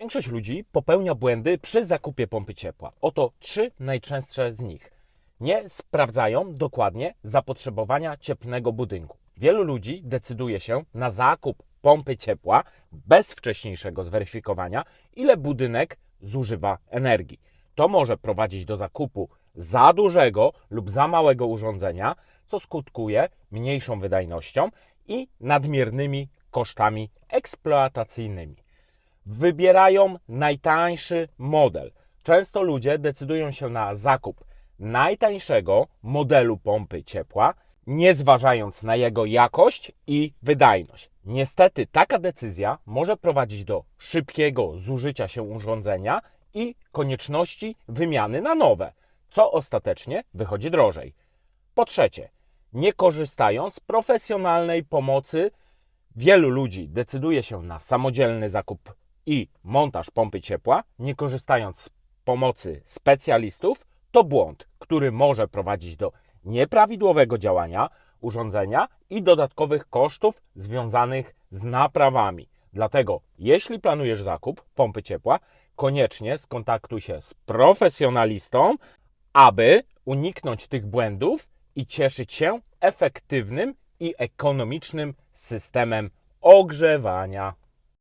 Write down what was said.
Większość ludzi popełnia błędy przy zakupie pompy ciepła. Oto trzy najczęstsze z nich. Nie sprawdzają dokładnie zapotrzebowania cieplnego budynku. Wielu ludzi decyduje się na zakup pompy ciepła bez wcześniejszego zweryfikowania, ile budynek zużywa energii. To może prowadzić do zakupu za dużego lub za małego urządzenia, co skutkuje mniejszą wydajnością i nadmiernymi kosztami eksploatacyjnymi wybierają najtańszy model. Często ludzie decydują się na zakup najtańszego modelu pompy ciepła, nie zważając na jego jakość i wydajność. Niestety taka decyzja może prowadzić do szybkiego zużycia się urządzenia i konieczności wymiany na nowe, co ostatecznie wychodzi drożej. Po trzecie, nie korzystają z profesjonalnej pomocy Wielu ludzi decyduje się na samodzielny zakup i montaż pompy ciepła, nie korzystając z pomocy specjalistów. To błąd, który może prowadzić do nieprawidłowego działania urządzenia i dodatkowych kosztów związanych z naprawami. Dlatego, jeśli planujesz zakup pompy ciepła, koniecznie skontaktuj się z profesjonalistą, aby uniknąć tych błędów i cieszyć się efektywnym i ekonomicznym systemem ogrzewania.